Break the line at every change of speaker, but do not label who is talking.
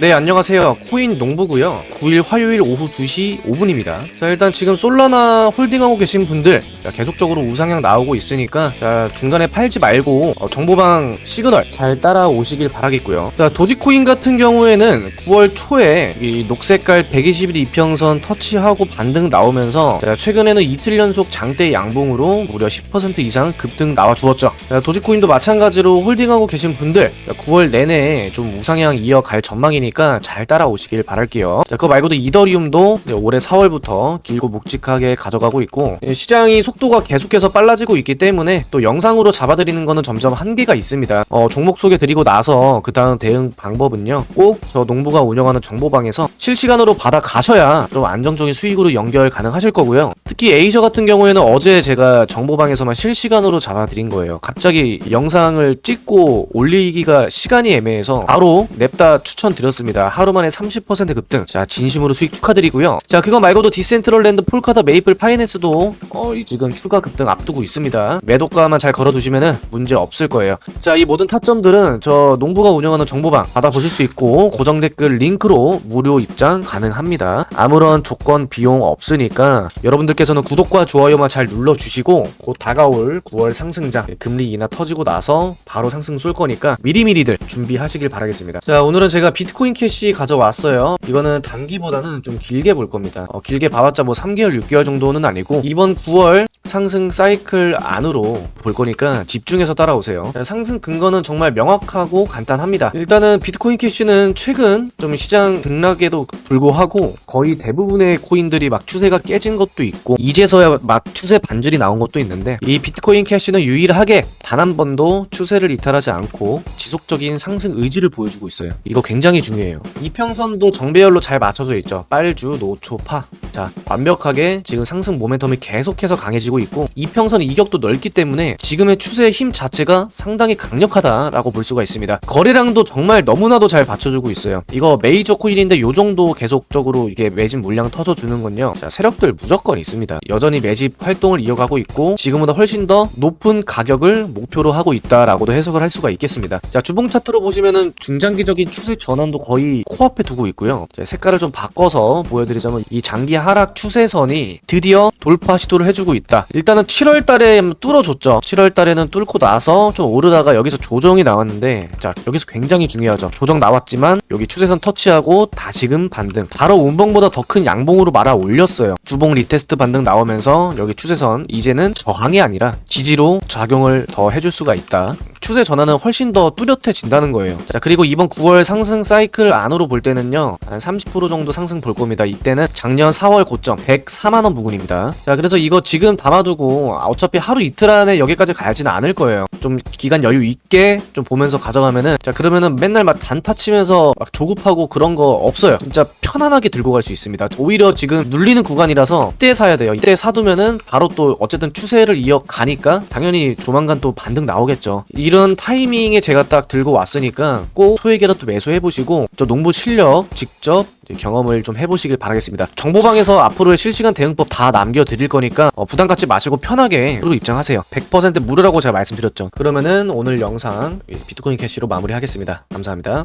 네, 안녕하세요. 코인 농부고요. 9일 화요일 오후 2시 5분입니다. 자, 일단 지금 솔라나 홀딩하고 계신 분들, 자, 계속적으로 우상향 나오고 있으니까, 자, 중간에 팔지 말고, 어, 정보방 시그널 잘 따라오시길 바라겠고요. 자, 도지코인 같은 경우에는 9월 초에 이 녹색깔 120일 이평선 터치하고 반등 나오면서, 자, 최근에는 이틀 연속 장대 양봉으로 무려 10% 이상 급등 나와 주었죠. 자, 도지코인도 마찬가지로 홀딩하고 계신 분들, 자, 9월 내내 좀 우상향 이어갈 전망이 니까 잘 따라오시길 바랄게요. 자, 그거 말고도 이더리움도 네, 올해 4월부터 길고 묵직하게 가져가고 있고 예, 시장이 속도가 계속해서 빨라지고 있기 때문에 또 영상으로 잡아드리는 거는 점점 한계가 있습니다. 어, 종목 소개드리고 나서 그 다음 대응 방법은요. 꼭 저 농부가 운영하는 정보방에서 실시간으로 받아 가셔야 좀 안정적인 수익으로 연결 가능하실 거고요. 특히 에이저 같은 경우에는 어제 제가 정보방에서만 실시간으로 잡아드린 거예요. 갑자기 영상을 찍고 올리기가 시간이 애매해서 바로 냅다 추천드렸 습니다. 하루 만에 30% 급등. 자, 진심으로 수익 축하드리고요. 자, 그거 말고도 디센트럴랜드 폴카다 메이플 파이낸스도 어, 이 지금 추가 급등 앞두고 있습니다. 매도가만 잘 걸어두시면은 문제 없을 거예요. 자, 이 모든 타점들은 저 농부가 운영하는 정보방 받아보실 수 있고 고정 댓글 링크로 무료 입장 가능합니다. 아무런 조건 비용 없으니까 여러분들께서는 구독과 좋아요만 잘 눌러주시고 곧 다가올 9월 상승장 금리 인하 터지고 나서 바로 상승 쏠 거니까 미리미리들 준비하시길 바라겠습니다. 자, 오늘은 제가 비트코인 캐시 가져왔어요. 이거는 단기보다는 좀 길게 볼 겁니다. 어, 길게 봐봤자 뭐 3개월, 6개월 정도는 아니고 이번 9월 상승 사이클 안으로 볼 거니까 집중해서 따라오세요. 자, 상승 근거는 정말 명확하고 간단합니다. 일단은 비트코인 캐시는 최근 좀 시장 등락에도 불구하고 거의 대부분의 코인들이 막 추세가 깨진 것도 있고 이제서야 막 추세 반절이 나온 것도 있는데 이 비트코인 캐시는 유일하게 단 한 번도 추세를 이탈하지 않고 지속적인 상승 의지를 보여주고 있어요. 이거 굉장히 중요 해요. 이평선도 정배열로 잘 맞춰져 있죠. 빨주, 노초, 파. 자, 완벽하게 지금 상승 모멘텀이 계속해서 강해지고 있고 이평선 이격도 넓기 때문에 지금의 추세의 힘 자체가 상당히 강력하다라고 볼 수가 있습니다. 거래량도 정말 너무나도 잘 받쳐주고 있어요. 이거 메이저 코인인데 요 정도 계속적으로 이게 매집 물량 터져주는 건요. 자, 세력들 무조건 있습니다. 여전히 매집 활동을 이어가고 있고 지금보다 훨씬 더 높은 가격을 목표로 하고 있다라고도 해석을 할 수가 있겠습니다. 자, 주봉 차트로 보시면은 중장기적인 추세 전환도 거의 코앞에 두고 있고요. 자, 색깔을 좀 바꿔서 보여드리자면 이 장기 하락 추세선이 드디어 돌파 시도를 해주고 있다. 일단은 7월 달에 뚫어줬죠. 7월 달에는 뚫고 나서 좀 오르다가 여기서 조정이 나왔는데 자, 여기서 굉장히 중요하죠. 조정 나왔지만 여기 추세선 터치하고 다시금 반등. 바로 운봉보다 더 큰 양봉으로 말아 올렸어요. 주봉 리테스트 반등 나오면서 여기 추세선 이제는 저항이 아니라 지지로 작용을 더 해줄 수가 있다. 추세 전환은 훨씬 더 뚜렷해진다는 거예요. 자, 그리고 이번 9월 상승 사이클 안으로 볼 때는요, 한 30% 정도 상승 볼 겁니다. 이때는 작년 4월 고점 104만 원 부근입니다. 자, 그래서 이거 지금 담아두고 어차피 하루 이틀 안에 여기까지 가지는 않을 거예요. 좀 기간 여유 있게 좀 보면서 가져가면은, 자, 그러면은 맨날 막 단타 치면서 막 조급하고 그런 거 없어요. 진짜 편안하게 들고 갈 수 있습니다. 오히려 지금 눌리는 구간이라서 이때 사야 돼요. 이때 사두면은 바로 또 어쨌든 추세를 이어가니까 당연히 조만간 또 반등 나오겠죠. 이런 타이밍에 제가 딱 들고 왔으니까 꼭 소액이라도 매수해보시고 저 농부 실력 직접 경험을 좀 해보시길 바라겠습니다. 정보방에서 앞으로의 실시간 대응법 다 남겨드릴 거니까 어, 부담 갖지 마시고 편하게 무료 입장하세요. 100% 무료라고 제가 말씀드렸죠. 그러면은 오늘 영상 비트코인 캐시로 마무리하겠습니다. 감사합니다.